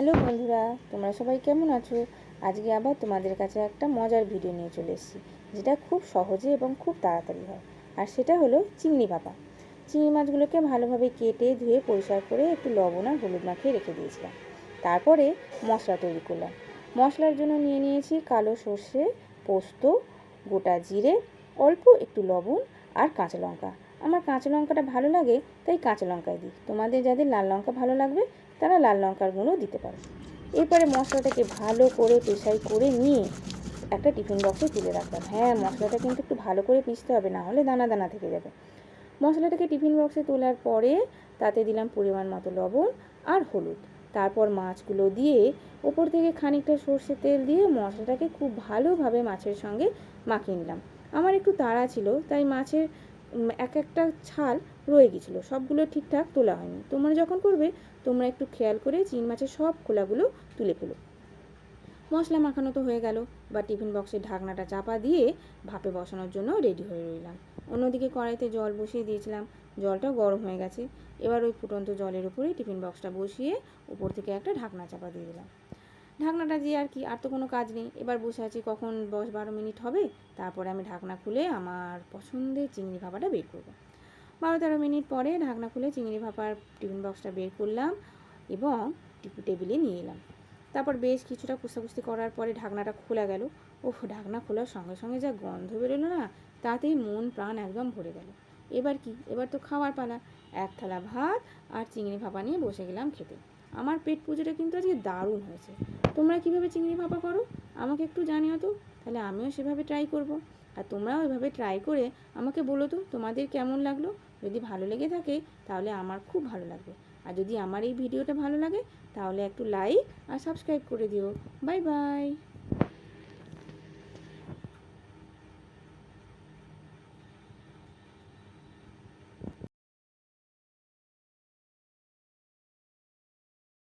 Hello বন্ধুরা, তোমরা সবাই কেমন আছো? আজকে আবার তোমাদের কাছে একটা মজার ভিডিও নিয়ে চলে এসেছি, যেটা খুব সহজে এবং খুব তাড়াতাড়ি হয়, আর সেটা হলো চিংড়ি ভাপা চিংড়ি মাছগুলোকে ভালোভাবে কেটে ধুয়ে পরিষ্কার করে একটু লবণ আর হলুদ মাখিয়ে রেখে দিয়েছিলাম। তারপরে মশলা তৈরি করলাম। মশলার জন্য নিয়ে নিয়েছি কালো সর্ষে, পোস্ত, গোটা জিরে, অল্প একটু লবণ আর কাঁচা লঙ্কা। আমার কাঁচা লঙ্কাটা ভালো লাগে, তাই কাঁচা লঙ্কাই দিই। তোমাদের যাদের লাল লঙ্কা ভালো লাগবে, তারা লাল লঙ্কার গুঁড়ো দিতে পারো। এরপরে মশলাটাকে ভালো করে পেশাই করে নিয়ে একটা টিফিন বক্সে তুলে রাখলাম। হ্যাঁ মশলাটা কিন্তু একটু ভালো করে পিষতে হবে, না হলে দানা দানা থেকে যাবে। মশলাটাকে টিফিন বক্সে তোলার পরে তাতে দিলাম পরিমাণ মতো লবণ আর হলুদ। তারপর মাছগুলো দিয়ে ওপর থেকে খানিকটা সর্ষে তেল দিয়ে মশলাটাকে খুব ভালোভাবে মাছের সঙ্গে মাখিয়ে নিলাম। আমার একটু তাড়া ছিল, তাই মাছের এক একটা ছাল রয়ে গেছিল, সবগুলো ঠিকঠাক তোলা হয়নি। তোমরা যখন করবে, তোমরা একটু খেয়াল করে চিন মাছের সব খোলাগুলো তুলে ফেলো। মশলা মাখানো তো হয়ে গেল, বা টিফিন বক্সের ঢাকনাটা চাপা দিয়ে ভাপে বসানোর জন্য রেডি হয়ে রইলাম। অন্যদিকে কড়াইতে জল বসিয়ে দিয়েছিলাম, জলটাও গরম হয়ে গেছে। এবার ওই ফুটন্ত জলের উপরে টিফিন বক্সটা বসিয়ে উপর থেকে একটা ঢাকনা চাপা দিয়ে দিলাম। ঢাকনাটা দিয়ে আর কি, আর তো কোনো কাজ নেই। এবার বসে আছি, কখন দশ বারো মিনিট হবে, তারপরে আমি ঢাকনা খুলে আমার পছন্দের চিংড়ি ভাপাটা বের করব। বারো তেরো মিনিট পরে ঢাকনা খুলে চিংড়ি ভাপার টিফিন বক্সটা বের করলাম এবং টেবিলে নিয়ে এলাম। তারপর বেশ কিছুটা কুস্তাকুস্তি করার পরে ঢাকনাটা খোলা গেল। ওহ ঢাকনা খোলার সঙ্গে সঙ্গে যা গন্ধ বেরোলো না, তাতেই মন প্রাণ একদম ভরে গেল। এবার কি? এবার তো খাওয়ার পালা। এক থালা ভাত আর চিংড়ি ভাপা নিয়ে বসে গেলাম খেতে। আমার পেট পুজোটা কিন্তু আজকে দারুণ হয়েছে। তোমরা কীভাবে চিংড়ি ভাপা করো? আমাকে একটু জানিও তো। তাহলে আমিও সেভাবে ট্রাই করব। আর তোমরাও এভাবে ট্রাই করে আমাকে বলো তো, তোমাদের কেমন লাগল? যদি ভালো লেগে থাকে, তাহলে আমার খুব ভালো লাগবে। আর যদি আমার এই ভিডিওটা ভালো লাগে, তাহলে একটু লাইক আর সাবস্ক্রাইব করে দিও। Bye bye